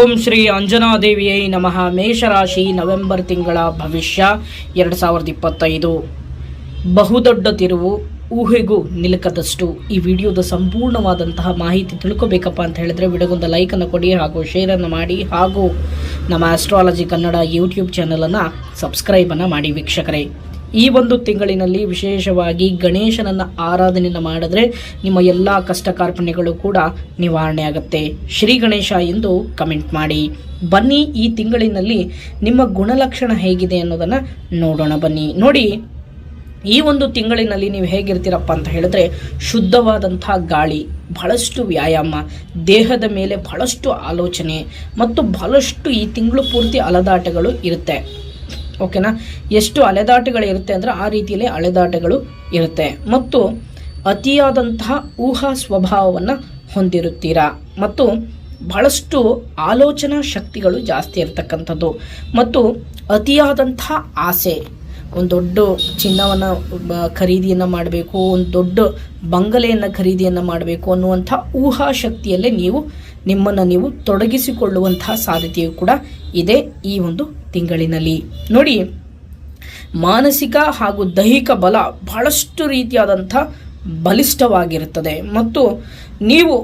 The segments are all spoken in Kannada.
ಓಂ ಶ್ರೀ ಅಂಜನಾದೇವಿಯೈ ನಮಃ. ಮೇಷರಾಶಿ ನವೆಂಬರ್ ತಿಂಗಳ ಭವಿಷ್ಯ ಎರಡು ಸಾವಿರದ ಇಪ್ಪತ್ತೈದು. ಬಹುದೊಡ್ಡ ತಿರುವು, ಊಹೆಗೂ ನಿಲುಕದಷ್ಟು. ಈ ವಿಡಿಯೋದ ಸಂಪೂರ್ಣವಾದಂತಹ ಮಾಹಿತಿ ತಿಳ್ಕೊಬೇಕಪ್ಪ ಅಂತ ಹೇಳಿದ್ರೆ ವಿಡಿಯೋಗೊಂದು ಲೈಕನ್ನು ಕೊಡಿ ಹಾಗೂ ಶೇರನ್ನು ಮಾಡಿ ಹಾಗೂ ನಮ್ಮ ಆಸ್ಟ್ರಾಲಜಿ ಕನ್ನಡ ಯೂಟ್ಯೂಬ್ ಚಾನಲನ್ನು ಸಬ್ಸ್ಕ್ರೈಬನ್ನು ಮಾಡಿ ವೀಕ್ಷಕರೇ. ಈ ಒಂದು ತಿಂಗಳಿನಲ್ಲಿ ವಿಶೇಷವಾಗಿ ಗಣೇಶನನ್ನು ಆರಾಧನೆಯನ್ನು ಮಾಡಿದ್ರೆ ನಿಮ್ಮ ಎಲ್ಲ ಕಷ್ಟ ಕಾರ್ಪಣ್ಯಗಳು ಕೂಡ ನಿವಾರಣೆ ಆಗುತ್ತೆ. ಶ್ರೀ ಗಣೇಶ ಎಂದು ಕಮೆಂಟ್ ಮಾಡಿ. ಬನ್ನಿ ಈ ತಿಂಗಳಿನಲ್ಲಿ ನಿಮ್ಮ ಗುಣಲಕ್ಷಣ ಹೇಗಿದೆ ಅನ್ನೋದನ್ನು ನೋಡೋಣ ಬನ್ನಿ. ನೋಡಿ, ಈ ಒಂದು ತಿಂಗಳಿನಲ್ಲಿ ನೀವು ಹೇಗಿರ್ತೀರಪ್ಪ ಅಂತ ಹೇಳಿದ್ರೆ ಶುದ್ಧವಾದಂಥ ಗಾಳಿ, ಬಹಳಷ್ಟು ವ್ಯಾಯಾಮ, ದೇಹದ ಮೇಲೆ ಬಹಳಷ್ಟು ಆಲೋಚನೆ ಮತ್ತು ಬಹಳಷ್ಟು ಈ ತಿಂಗಳು ಪೂರ್ತಿ ಅಲದಾಟಗಳು ಇರುತ್ತೆ. ಓಕೆನಾ? ಎಷ್ಟು ಅಲೆದಾಟಗಳು ಇರುತ್ತೆ ಅಂದರೆ ಆ ರೀತಿಯಲ್ಲಿ ಅಲೆದಾಟಗಳು ಇರುತ್ತೆ. ಮತ್ತು ಅತಿಯಾದಂತಹ ಊಹಾ ಸ್ವಭಾವವನ್ನು ಹೊಂದಿರುತ್ತೀರಾ? ಮತ್ತು ಬಹಳಷ್ಟು ಆಲೋಚನಾ ಶಕ್ತಿಗಳು ಜಾಸ್ತಿ ಇರತಕ್ಕಂಥದ್ದು. ಮತ್ತು ಅತಿಯಾದಂತಹ ಆಸೆ, ಒಂದು ದೊಡ್ಡ ಚಿನ್ನವನ್ನು ಖರೀದಿಯನ್ನು ಮಾಡಬೇಕು, ಒಂದು ದೊಡ್ಡ ಬಂಗಲೆಯನ್ನು ಖರೀದಿಯನ್ನು ಮಾಡಬೇಕು ಅನ್ನುವಂಥ ಊಹಾ ಶಕ್ತಿಯಲ್ಲೇ ನೀವು ನಿಮ್ಮನ್ನು ನೀವು ತೊಡಗಿಸಿಕೊಳ್ಳುವಂತಹ ಸಾಧ್ಯತೆಯು ಕೂಡ ಇದೆ ಈ ಒಂದು ತಿಂಗಳಿನಲ್ಲಿ. ನೋಡಿ, ಮಾನಸಿಕ ಹಾಗೂ ದೈಹಿಕ ಬಲ ಬಹಳಷ್ಟು ರೀತಿಯಾದಂಥ ಬಲಿಷ್ಠವಾಗಿರುತ್ತದೆ. ಮತ್ತು ನೀವು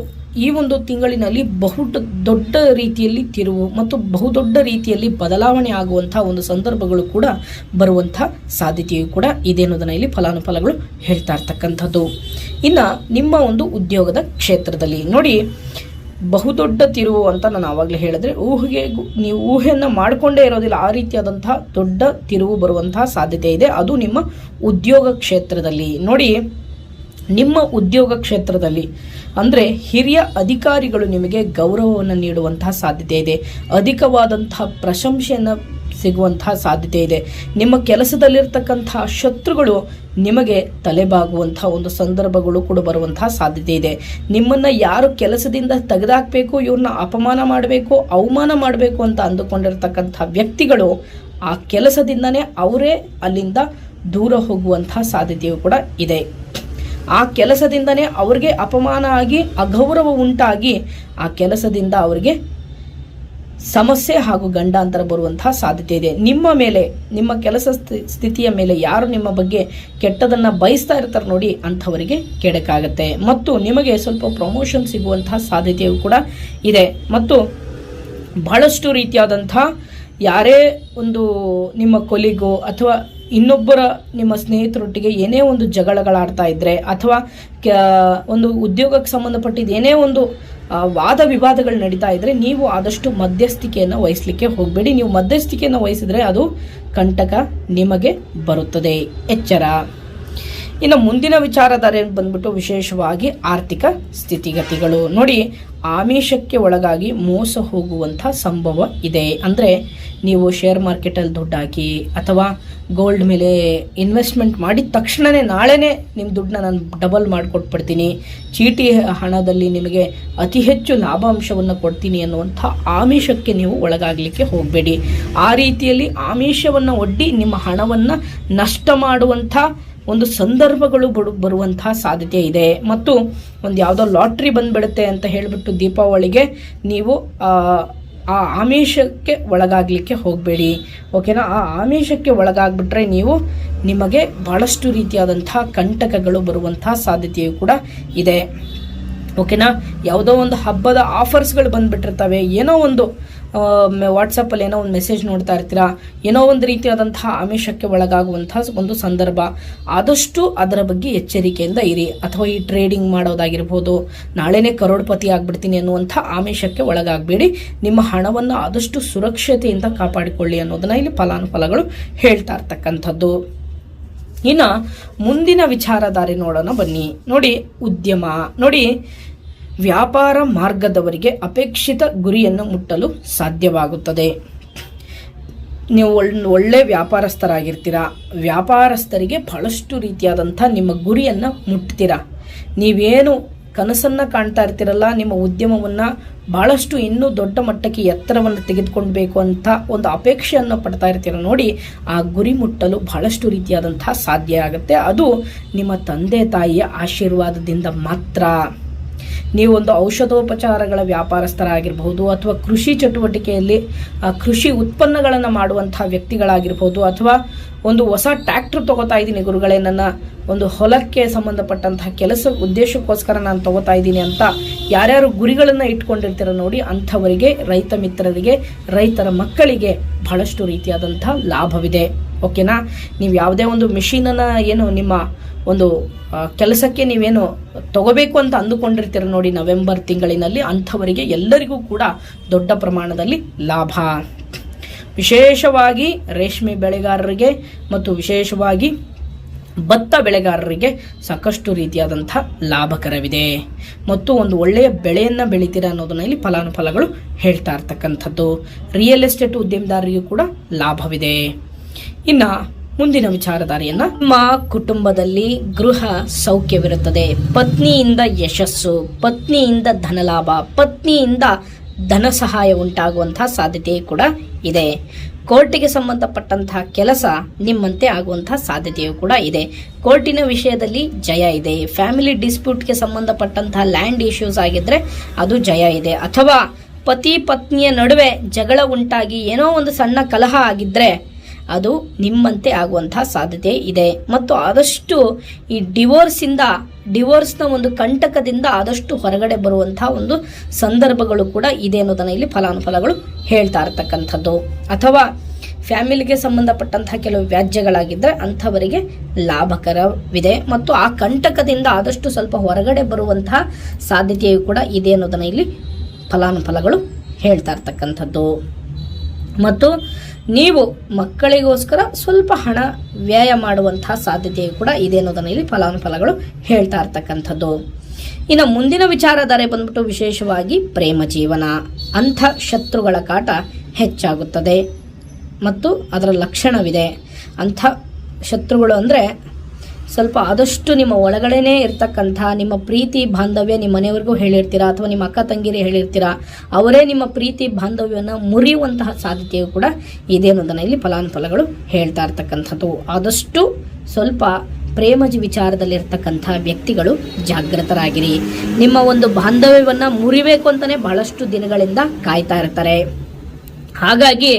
ಈ ಒಂದು ತಿಂಗಳಿನಲ್ಲಿ ಬಹು ದೊಡ್ಡ ರೀತಿಯಲ್ಲಿ ತಿರುವು ಮತ್ತು ಬಹುದೊಡ್ಡ ರೀತಿಯಲ್ಲಿ ಬದಲಾವಣೆ ಆಗುವಂಥ ಒಂದು ಸಂದರ್ಭಗಳು ಕೂಡ ಬರುವಂಥ ಸಾಧ್ಯತೆಯು ಕೂಡ ಇದೆ ಅನ್ನೋದನ್ನು ಇಲ್ಲಿ ಫಲಾನುಫಲಗಳು ಹೇಳ್ತಾ ಇರ್ತಕ್ಕಂಥದ್ದು. ಇನ್ನು ನಿಮ್ಮ ಒಂದು ಉದ್ಯೋಗದ ಕ್ಷೇತ್ರದಲ್ಲಿ ನೋಡಿ ಬಹುದೊಡ್ಡ ತಿರುವು ಅಂತ ನಾನು ಆವಾಗಲೇ ಹೇಳಿದ್ರೆ, ಊಹೆಗೆ ನೀವು ಊಹೆಯನ್ನು ಮಾಡಿಕೊಂಡೇ ಇರೋದಿಲ್ಲ. ಆ ರೀತಿಯಾದಂತಹ ದೊಡ್ಡ ತಿರುವು ಬರುವಂತಹ ಸಾಧ್ಯತೆ ಇದೆ. ಅದು ನಿಮ್ಮ ಉದ್ಯೋಗ ಕ್ಷೇತ್ರದಲ್ಲಿ. ನೋಡಿ, ನಿಮ್ಮ ಉದ್ಯೋಗ ಕ್ಷೇತ್ರದಲ್ಲಿ ಅಂದರೆ ಹಿರಿಯ ಅಧಿಕಾರಿಗಳು ನಿಮಗೆ ಗೌರವವನ್ನು ನೀಡುವಂತಹ ಸಾಧ್ಯತೆ ಇದೆ. ಅಧಿಕವಾದಂತಹ ಪ್ರಶಂಸೆಯನ್ನು ಸಿಗುವಂತಹ ಸಾಧ್ಯತೆ ಇದೆ. ನಿಮ್ಮ ಕೆಲಸದಲ್ಲಿರ್ತಕ್ಕಂತಹ ಶತ್ರುಗಳು ನಿಮಗೆ ತಲೆಬಾಗುವಂತಹ ಒಂದು ಸಂದರ್ಭಗಳು ಕೂಡ ಬರುವಂತಹ ಸಾಧ್ಯತೆ ಇದೆ. ನಿಮ್ಮನ್ನು ಯಾರು ಕೆಲಸದಿಂದ ತೆಗೆದಾಕ್ಬೇಕು, ಇವ್ರನ್ನ ಅಪಮಾನ ಮಾಡಬೇಕು, ಅವಮಾನ ಮಾಡಬೇಕು ಅಂತ ಅಂದುಕೊಂಡಿರ್ತಕ್ಕಂಥ ವ್ಯಕ್ತಿಗಳು ಆ ಕೆಲಸದಿಂದನೇ ಅವರೇ ಅಲ್ಲಿಂದ ದೂರ ಹೋಗುವಂತಹ ಸಾಧ್ಯತೆಯು ಕೂಡ ಇದೆ. ಆ ಕೆಲಸದಿಂದನೇ ಅವ್ರಿಗೆ ಅಪಮಾನ ಆಗಿ, ಅಗೌರವ ಉಂಟಾಗಿ ಆ ಕೆಲಸದಿಂದ ಅವರಿಗೆ ಸಮಸ್ಯೆ ಹಾಗೂ ಗಂಡಾಂತರ ಬರುವಂತಹ ಸಾಧ್ಯತೆ ಇದೆ. ನಿಮ್ಮ ಮೇಲೆ, ನಿಮ್ಮ ಕೆಲಸ ಸ್ಥಿತಿಯ ಮೇಲೆ ಯಾರು ನಿಮ್ಮ ಬಗ್ಗೆ ಕೆಟ್ಟದನ್ನು ಬಯಸ್ತಾ ಇರ್ತಾರೆ ನೋಡಿ ಅಂಥವರಿಗೆ ಕೆಡಕಾಗತ್ತೆ ಮತ್ತು ನಿಮಗೆ ಸ್ವಲ್ಪ ಪ್ರಮೋಷನ್ ಸಿಗುವಂತಹ ಸಾಧ್ಯತೆಯು ಕೂಡ ಇದೆ. ಮತ್ತು ಬಹಳಷ್ಟು ರೀತಿಯಾದಂಥ ಯಾರೇ ಒಂದು ನಿಮ್ಮ ಕೊಲಿಗೋ ಅಥವಾ ಇನ್ನೊಬ್ಬರ ನಿಮ್ಮ ಸ್ನೇಹಿತರೊಟ್ಟಿಗೆ ಏನೇ ಒಂದು ಜಗಳಗಳಾಡ್ತಾ ಇದ್ದರೆ ಅಥವಾ ಒಂದು ಉದ್ಯೋಗಕ್ಕೆ ಸಂಬಂಧಪಟ್ಟಿದ್ದು ಏನೇ ಒಂದು ವಾದ ವಿವಾದಗಳು ನಡೀತಾ ಇದ್ದರೆ ನೀವು ಆದಷ್ಟು ಮಧ್ಯಸ್ಥಿಕೆಯನ್ನು ವಹಿಸಲಿಕ್ಕೆ ಹೋಗಬೇಡಿ. ನೀವು ಮಧ್ಯಸ್ಥಿಕೆಯನ್ನು ವಹಿಸಿದರೆ ಅದು ಕಂಟಕ ನಿಮಗೆ ಬರುತ್ತದೆ. ಎಚ್ಚರ. ಇನ್ನು ಮುಂದಿನ ವಿಚಾರಧಾರೆ ಬಂದ್ಬಿಟ್ಟು ವಿಶೇಷವಾಗಿ ಆರ್ಥಿಕ ಸ್ಥಿತಿಗತಿಗಳು. ನೋಡಿ, ಆಮಿಷಕ್ಕೆ ಒಳಗಾಗಿ ಮೋಸ ಹೋಗುವಂಥ ಸಂಭವ ಇದೆ. ಅಂದರೆ ನೀವು ಶೇರ್ ಮಾರ್ಕೆಟಲ್ಲಿ ದುಡ್ಡು ಹಾಕಿ ಅಥವಾ ಗೋಲ್ಡ್ ಮೇಲೆ ಇನ್ವೆಸ್ಟ್ಮೆಂಟ್ ಮಾಡಿದ ತಕ್ಷಣವೇ ನಾಳೆನೇ ನಿಮ್ಮ ದುಡ್ಡನ್ನ ನಾನು ಡಬಲ್ ಮಾಡಿಕೊಟ್ಬಿಡ್ತೀನಿ. ಚೀಟಿ ಹಣದಲ್ಲಿ ನಿಮಗೆ ಅತಿ ಹೆಚ್ಚು ಲಾಭಾಂಶವನ್ನು ಕೊಡ್ತೀನಿ ಅನ್ನುವಂಥ ಆಮಿಷಕ್ಕೆ ನೀವು ಒಳಗಾಗಲಿಕ್ಕೆ ಹೋಗಬೇಡಿ. ಆ ರೀತಿಯಲ್ಲಿ ಆಮಿಷವನ್ನು ಒಡ್ಡಿ ನಿಮ್ಮ ಹಣವನ್ನು ನಷ್ಟ ಮಾಡುವಂಥ ಒಂದು ಸಂದರ್ಭಗಳು ಬಡು ಬರುವಂತಹ ಸಾಧ್ಯತೆ ಇದೆ. ಮತ್ತು ಒಂದು ಯಾವುದೋ ಲಾಟ್ರಿ ಬಂದ್ಬಿಡುತ್ತೆ ಅಂತ ಹೇಳಿಬಿಟ್ಟು ದೀಪಾವಳಿಗೆ ನೀವು, ಆ ಆಮಿಷಕ್ಕೆ ಒಳಗಾಗಲಿಕ್ಕೆ ಹೋಗಬೇಡಿ. ಓಕೆನಾ? ಆ ಆಮಿಷಕ್ಕೆ ಒಳಗಾಗ್ಬಿಟ್ರೆ ನೀವು ನಿಮಗೆ ಭಾಳಷ್ಟು ರೀತಿಯಾದಂತಹ ಕಂಟಕಗಳು ಬರುವಂತಹ ಸಾಧ್ಯತೆಯು ಕೂಡ ಇದೆ. ಓಕೆನಾ? ಯಾವುದೋ ಒಂದು ಹಬ್ಬದ ಆಫರ್ಸ್ಗಳು ಬಂದುಬಿಟ್ಟಿರ್ತವೆ. ಏನೋ ಒಂದು ವಾಟ್ಸಪ್ಪಲ್ಲಿ ಏನೋ ಒಂದು ಮೆಸೇಜ್ ನೋಡ್ತಾ ಇರ್ತೀರಾ? ಏನೋ ಒಂದು ರೀತಿಯಾದಂತಹ ಆಮಿಷಕ್ಕೆ ಒಳಗಾಗುವಂತಹ ಒಂದು ಸಂದರ್ಭ. ಆದಷ್ಟು ಅದರ ಬಗ್ಗೆ ಎಚ್ಚರಿಕೆಯಿಂದ ಇರಿ. ಅಥವಾ ಈ ಟ್ರೇಡಿಂಗ್ ಮಾಡೋದಾಗಿರ್ಬೋದು, ನಾಳೆನೇ ಕರೋಡ್ಪತಿ ಆಗ್ಬಿಡ್ತೀನಿ ಅನ್ನುವಂಥ ಆಮಿಷಕ್ಕೆ ಒಳಗಾಗಬೇಡಿ. ನಿಮ್ಮ ಹಣವನ್ನು ಆದಷ್ಟು ಸುರಕ್ಷತೆಯಿಂದ ಕಾಪಾಡಿಕೊಳ್ಳಿ ಅನ್ನೋದನ್ನ ಇಲ್ಲಿ ಫಲಾನುಫಲಗಳು ಹೇಳ್ತಾ ಇರ್ತಕ್ಕಂಥದ್ದು. ಇನ್ನು ಮುಂದಿನ ವಿಚಾರಧಾರೆ ನೋಡೋಣ ಬನ್ನಿ. ನೋಡಿ, ಉದ್ಯಮ. ನೋಡಿ ವ್ಯಾಪಾರ ಮಾರ್ಗದವರಿಗೆ ಅಪೇಕ್ಷಿತ ಗುರಿಯನ್ನು ಮುಟ್ಟಲು ಸಾಧ್ಯವಾಗುತ್ತದೆ. ನೀವು ಒಳ್ಳೆ ವ್ಯಾಪಾರಸ್ಥರಾಗಿರ್ತೀರ? ವ್ಯಾಪಾರಸ್ಥರಿಗೆ ಬಹಳಷ್ಟು ರೀತಿಯಾದಂಥ ನಿಮ್ಮ ಗುರಿಯನ್ನು ಮುಟ್ತೀರಾ? ನೀವೇನು ಕನಸನ್ನು ಕಾಣ್ತಾ ಇರ್ತೀರಲ್ಲ, ನಿಮ್ಮ ಉದ್ಯಮವನ್ನು ಬಹಳಷ್ಟು ಇನ್ನೂ ದೊಡ್ಡ ಮಟ್ಟಕ್ಕೆ ಎತ್ತರವನ್ನು ತೆಗೆದುಕೊಳ್ಬೇಕು ಅಂತ ಒಂದು ಅಪೇಕ್ಷೆಯನ್ನು ಪಡ್ತಾ ಇರ್ತೀರ ನೋಡಿ, ಆ ಗುರಿ ಮುಟ್ಟಲು ಬಹಳಷ್ಟು ರೀತಿಯಾದಂತಹ ಸಾಧ್ಯ ಆಗುತ್ತೆ. ಅದು ನಿಮ್ಮ ತಂದೆ ತಾಯಿಯ ಆಶೀರ್ವಾದದಿಂದ ಮಾತ್ರ. ನೀವು ಒಂದು ಔಷಧೋಪಚಾರಗಳ ವ್ಯಾಪಾರಸ್ಥರಾಗಿರ್ಬೋದು ಅಥವಾ ಕೃಷಿ ಚಟುವಟಿಕೆಯಲ್ಲಿ ಕೃಷಿ ಉತ್ಪನ್ನಗಳನ್ನು ಮಾಡುವಂಥ ವ್ಯಕ್ತಿಗಳಾಗಿರ್ಬೋದು ಅಥವಾ ಒಂದು ಹೊಸ ಟ್ರ್ಯಾಕ್ಟರ್ ತಗೋತಾ ಇದ್ದೀನಿ ಗುರುಗಳೇ, ನನ್ನ ಒಂದು ಹೊಲಕ್ಕೆ ಸಂಬಂಧಪಟ್ಟಂತಹ ಕೆಲಸ ಉದ್ದೇಶಕ್ಕೋಸ್ಕರ ನಾನು ತಗೋತಾ ಇದ್ದೀನಿ ಅಂತ ಯಾರ್ಯಾರು ಗುರಿಗಳನ್ನು ಇಟ್ಕೊಂಡಿರ್ತೀರ ನೋಡಿ ಅಂಥವರಿಗೆ, ರೈತ ಮಿತ್ರರಿಗೆ, ರೈತರ ಮಕ್ಕಳಿಗೆ ಬಹಳಷ್ಟು ರೀತಿಯಾದಂಥ ಲಾಭವಿದೆ. ಓಕೆನಾ? ನೀವು ಯಾವುದೇ ಒಂದು ಮಿಷಿನನ್ನು, ಏನು ನಿಮ್ಮ ಒಂದು ಕೆಲಸಕ್ಕೆ ನೀವೇನು ತಗೋಬೇಕು ಅಂತ ಅಂದುಕೊಂಡಿರ್ತೀರ ನೋಡಿ ನವೆಂಬರ್ ತಿಂಗಳಿನಲ್ಲಿ ಅಂಥವರಿಗೆ ಎಲ್ಲರಿಗೂ ಕೂಡ ದೊಡ್ಡ ಪ್ರಮಾಣದಲ್ಲಿ ಲಾಭ. ವಿಶೇಷವಾಗಿ ರೇಷ್ಮೆ ಬೆಳೆಗಾರರಿಗೆ ಮತ್ತು ವಿಶೇಷವಾಗಿ ಭತ್ತ ಬೆಳೆಗಾರರಿಗೆ ಸಾಕಷ್ಟು ರೀತಿಯಾದಂಥ ಲಾಭಕರವಿದೆ. ಮತ್ತು ಒಂದು ಒಳ್ಳೆಯ ಬೆಳೆಯನ್ನು ಬೆಳಿತೀರ ಅನ್ನೋದನ್ನ ಇಲ್ಲಿ ಫಲಾನುಫಲಗಳು ಹೇಳ್ತಾ ಇರ್ತಕ್ಕಂಥದ್ದು. ರಿಯಲ್ ಎಸ್ಟೇಟ್ ಉದ್ಯಮದಾರರಿಗೂ ಕೂಡ ಲಾಭವಿದೆ. ಇನ್ನು ಮುಂದಿನ ವಿಚಾರಧಾರೆಯನ್ನ. ನಿಮ್ಮ ಕುಟುಂಬದಲ್ಲಿ ಗೃಹ ಸೌಖ್ಯವಿರುತ್ತದೆ. ಪತ್ನಿಯಿಂದ ಯಶಸ್ಸು, ಪತ್ನಿಯಿಂದ ಧನಲಾಭ, ಪತ್ನಿಯಿಂದ ಧನ ಸಹಾಯ ಉಂಟಾಗುವಂತಹ ಸಾಧ್ಯತೆ ಕೂಡ ಇದೆ. ಕೋರ್ಟಿಗೆ ಸಂಬಂಧಪಟ್ಟಂತಹ ಕೆಲಸ ನಿಮ್ಮಂತೆ ಆಗುವಂತಹ ಸಾಧ್ಯತೆಯೂ ಕೂಡ ಇದೆ. ಕೋರ್ಟಿನ ವಿಷಯದಲ್ಲಿ ಜಯ ಇದೆ. ಫ್ಯಾಮಿಲಿ ಡಿಸ್ಪ್ಯೂಟ್ಗೆ ಸಂಬಂಧಪಟ್ಟಂತಹ ಲ್ಯಾಂಡ್ ಇಶ್ಯೂಸ್ ಆಗಿದ್ರೆ ಅದು ಜಯ ಇದೆ. ಅಥವಾ ಪತಿ ಪತ್ನಿಯ ನಡುವೆ ಜಗಳ ಉಂಟಾಗಿ ಏನೋ ಒಂದು ಸಣ್ಣ ಕಲಹ ಆಗಿದ್ರೆ ಅದು ನಿಮ್ಮಂತೆ ಆಗುವಂತಹ ಸಾಧ್ಯತೆ ಇದೆ. ಮತ್ತು ಆದಷ್ಟು ಈ ಡಿವೋರ್ಸಿಂದ ಡಿವೋರ್ಸ್ನ ಒಂದು ಕಂಟಕದಿಂದ ಆದಷ್ಟು ಹೊರಗಡೆ ಬರುವಂತಹ ಒಂದು ಸಂದರ್ಭಗಳು ಕೂಡ ಇದೆ ಅನ್ನೋದನ್ನ ಇಲ್ಲಿ ಫಲಾನುಫಲಗಳು ಹೇಳ್ತಾ ಇರ್ತಕ್ಕಂಥದ್ದು. ಅಥವಾ ಫ್ಯಾಮಿಲಿಗೆ ಸಂಬಂಧಪಟ್ಟಂತಹ ಕೆಲವು ವ್ಯಾಜ್ಯಗಳಾಗಿದ್ದರೆ ಅಂಥವರಿಗೆ ಲಾಭಕರವಿದೆ. ಮತ್ತು ಆ ಕಂಟಕದಿಂದ ಆದಷ್ಟು ಸ್ವಲ್ಪ ಹೊರಗಡೆ ಬರುವಂತಹ ಸಾಧ್ಯತೆಯು ಕೂಡ ಇದೆ ಅನ್ನೋದನ್ನ ಇಲ್ಲಿ ಫಲಾನುಫಲಗಳು ಹೇಳ್ತಾ ಇರ್ತಕ್ಕಂಥದ್ದು. ಮತ್ತು ನೀವು ಮಕ್ಕಳಿಗೋಸ್ಕರ ಸ್ವಲ್ಪ ಹಣ ವ್ಯಯ ಮಾಡುವಂತಹ ಸಾಧ್ಯತೆಯು ಕೂಡ ಇದೆ ಅನ್ನೋದನ್ನು ಇಲ್ಲಿ ಫಲಾನುಫಲಗಳು ಹೇಳ್ತಾ ಇರ್ತಕ್ಕಂಥದ್ದು. ಇನ್ನು ಮುಂದಿನ ವಿಚಾರಧಾರೆ ಬಂದ್ಬಿಟ್ಟು ವಿಶೇಷವಾಗಿ ಪ್ರೇಮ ಜೀವನ. ಅಂಥ ಶತ್ರುಗಳ ಕಾಟ ಹೆಚ್ಚಾಗುತ್ತದೆ. ಮತ್ತು ಅದರ ಲಕ್ಷಣವಿದೆ. ಅಂಥ ಶತ್ರುಗಳು ಅಂದರೆ ಸ್ವಲ್ಪ ಆದಷ್ಟು ನಿಮ್ಮ ಒಳಗಡೆನೇ ಇರ್ತಕ್ಕಂಥ ನಿಮ್ಮ ಪ್ರೀತಿ ಬಾಂಧವ್ಯ ನಿಮ್ಮ ಮನೆಯವ್ರಿಗೂ ಹೇಳಿರ್ತೀರಾ ಅಥವಾ ನಿಮ್ಮ ಅಕ್ಕ ತಂಗಿರಿ ಹೇಳಿರ್ತೀರಾ, ಅವರೇ ನಿಮ್ಮ ಪ್ರೀತಿ ಬಾಂಧವ್ಯವನ್ನು ಮುರಿಯುವಂತಹ ಸಾಧ್ಯತೆಯು ಕೂಡ ಇದೆ ಅನ್ನೋದನ್ನ ಇಲ್ಲಿ ಫಲಾನುಫಲಗಳು ಹೇಳ್ತಾ ಇರ್ತಕ್ಕಂಥದ್ದು. ಆದಷ್ಟು ಸ್ವಲ್ಪ ಪ್ರೇಮಜ ವಿಚಾರದಲ್ಲಿರ್ತಕ್ಕಂಥ ವ್ಯಕ್ತಿಗಳು ಜಾಗೃತರಾಗಿರಿ ನಿಮ್ಮ ಒಂದು ಬಾಂಧವ್ಯವನ್ನು ಮುರಿಬೇಕು ಅಂತಲೇ ಬಹಳಷ್ಟು ದಿನಗಳಿಂದ ಕಾಯ್ತಾ ಇರ್ತಾರೆ. ಹಾಗಾಗಿ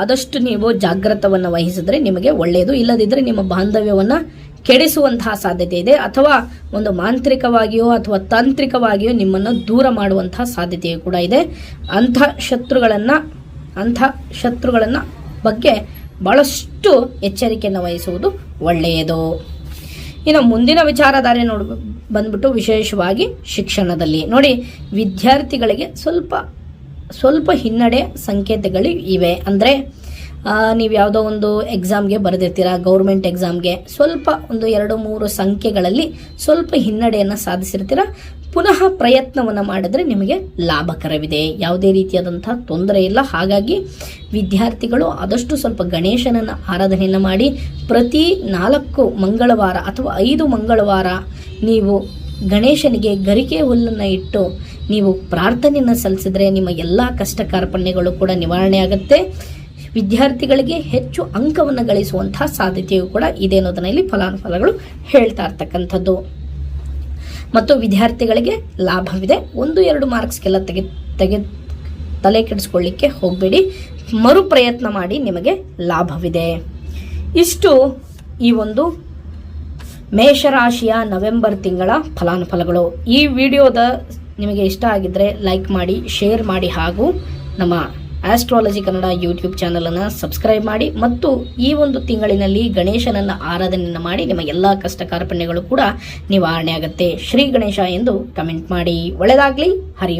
ಆದಷ್ಟು ನೀವು ಜಾಗ್ರತವನ್ನು ವಹಿಸಿದ್ರೆ ನಿಮಗೆ ಒಳ್ಳೆಯದು ಇಲ್ಲದಿದ್ದರೆ ನಿಮ್ಮ ಬಾಂಧವ್ಯವನ್ನು ಕೆಡಿಸುವಂತಹ ಸಾಧ್ಯತೆ ಇದೆ ಅಥವಾ ಒಂದು ಮಾಂತ್ರಿಕವಾಗಿಯೋ ಅಥವಾ ತಾಂತ್ರಿಕವಾಗಿಯೋ ನಿಮ್ಮನ್ನು ದೂರ ಮಾಡುವಂತಹ ಸಾಧ್ಯತೆಯು ಕೂಡ ಇದೆ. ಅಂಥ ಶತ್ರುಗಳನ್ನು ಅಂಥ ಶತ್ರುಗಳನ್ನು ಬಗ್ಗೆ ಬಹಳಷ್ಟು ಎಚ್ಚರಿಕೆಯನ್ನು ವಹಿಸುವುದು ಒಳ್ಳೆಯದು. ಇನ್ನು ಮುಂದಿನ ವಿಚಾರಧಾರೆ ನೋಡ್, ಬಂದ್ಬಿಟ್ಟು ವಿಶೇಷವಾಗಿ ಶಿಕ್ಷಣದಲ್ಲಿ. ನೋಡಿ, ವಿದ್ಯಾರ್ಥಿಗಳಿಗೆ ಸ್ವಲ್ಪ ಸ್ವಲ್ಪ ಹಿನ್ನಡೆ ಸಂಕೇತಗಳು ಇವೆ. ಅಂದರೆ ನೀವು ಯಾವುದೋ ಒಂದು ಎಕ್ಸಾಮ್ಗೆ ಬರೆದಿರ್ತೀರ ಗೌರ್ಮೆಂಟ್ ಎಕ್ಸಾಮ್ಗೆ ಸ್ವಲ್ಪ ಒಂದು ಎರಡು ಮೂರು ಸಂಖ್ಯೆಗಳಲ್ಲಿ ಸ್ವಲ್ಪ ಹಿನ್ನಡೆಯನ್ನು ಸಾಧಿಸಿರ್ತೀರ. ಪುನಃ ಪ್ರಯತ್ನವನ್ನು ಮಾಡಿದ್ರೆ ನಿಮಗೆ ಲಾಭಕರವಿದೆ. ಯಾವುದೇ ರೀತಿಯಾದಂಥ ತೊಂದರೆ ಇಲ್ಲ. ಹಾಗಾಗಿ ವಿದ್ಯಾರ್ಥಿಗಳು ಆದಷ್ಟು ಸ್ವಲ್ಪ ಗಣೇಶನನ್ನು ಆರಾಧನೆಯನ್ನು ಮಾಡಿ, ಪ್ರತಿ ನಾಲ್ಕು ಮಂಗಳವಾರ ಅಥವಾ ಐದು ಮಂಗಳವಾರ ನೀವು ಗಣೇಶನಿಗೆ ಗರಿಕೆ ಹುಲ್ಲನ್ನು ಇಟ್ಟು ನೀವು ಪ್ರಾರ್ಥನೆಯನ್ನು ಸಲ್ಲಿಸಿದ್ರೆ ನಿಮ್ಮ ಎಲ್ಲ ಕಷ್ಟ ಕಾರ್ಪಣ್ಯಗಳು ಕೂಡ ನಿವಾರಣೆ ಆಗುತ್ತೆ. ವಿದ್ಯಾರ್ಥಿಗಳಿಗೆ ಹೆಚ್ಚು ಅಂಕವನ್ನು ಗಳಿಸುವಂತಹ ಸಾಧ್ಯತೆಯು ಕೂಡ ಇದೆ ಅನ್ನೋದನ್ನ ಇಲ್ಲಿ ಫಲಾನುಫಲಗಳು ಹೇಳ್ತಾ ಇರ್ತಕ್ಕಂಥದ್ದು. ಮತ್ತು ವಿದ್ಯಾರ್ಥಿಗಳಿಗೆ ಲಾಭವಿದೆ. ಒಂದು, ಎರಡು ಮಾರ್ಕ್ಸ್ಗೆಲ್ಲ ತೆಗೆ ತೆಗೆ, ತಲೆ ಕೆಡಿಸ್ಕೊಳ್ಳಿಕ್ಕೆ ಹೋಗಬೇಡಿ. ಮರು ಪ್ರಯತ್ನ ಮಾಡಿ ನಿಮಗೆ ಲಾಭವಿದೆ. ಇಷ್ಟು ಈ ಒಂದು ಮೇಷರಾಶಿಯ ನವೆಂಬರ್ ತಿಂಗಳ ಫಲಾನುಫಲಗಳು. ಈ ವಿಡಿಯೋದ ನಿಮಗೆ ಇಷ್ಟ ಆಗಿದ್ದರೆ ಲೈಕ್ ಮಾಡಿ, ಶೇರ್ ಮಾಡಿ ಹಾಗೂ ನಮ್ಮ ಆಸ್ಟ್ರಾಲಜಿ ಕನ್ನಡ ಯೂಟ್ಯೂಬ್ ಚಾನಲನ್ನು ಸಬ್ಸ್ಕ್ರೈಬ್ ಮಾಡಿ ಮತ್ತು ಈ ಒಂದು ತಿಂಗಳಿನಲ್ಲಿ ಗಣೇಶನನ್ನು ಆರಾಧನೆಯನ್ನು ಮಾಡಿ ನಿಮ್ಮ ಎಲ್ಲ ಕಷ್ಟ ಕಾರ್ಪಣ್ಯಗಳು ಕೂಡ ನಿವಾರಣೆ ಆಗುತ್ತೆ. ಶ್ರೀ ಗಣೇಶ ಎಂದು ಕಮೆಂಟ್ ಮಾಡಿ. ಒಳ್ಳೆಯದಾಗಲಿ ಹರಿ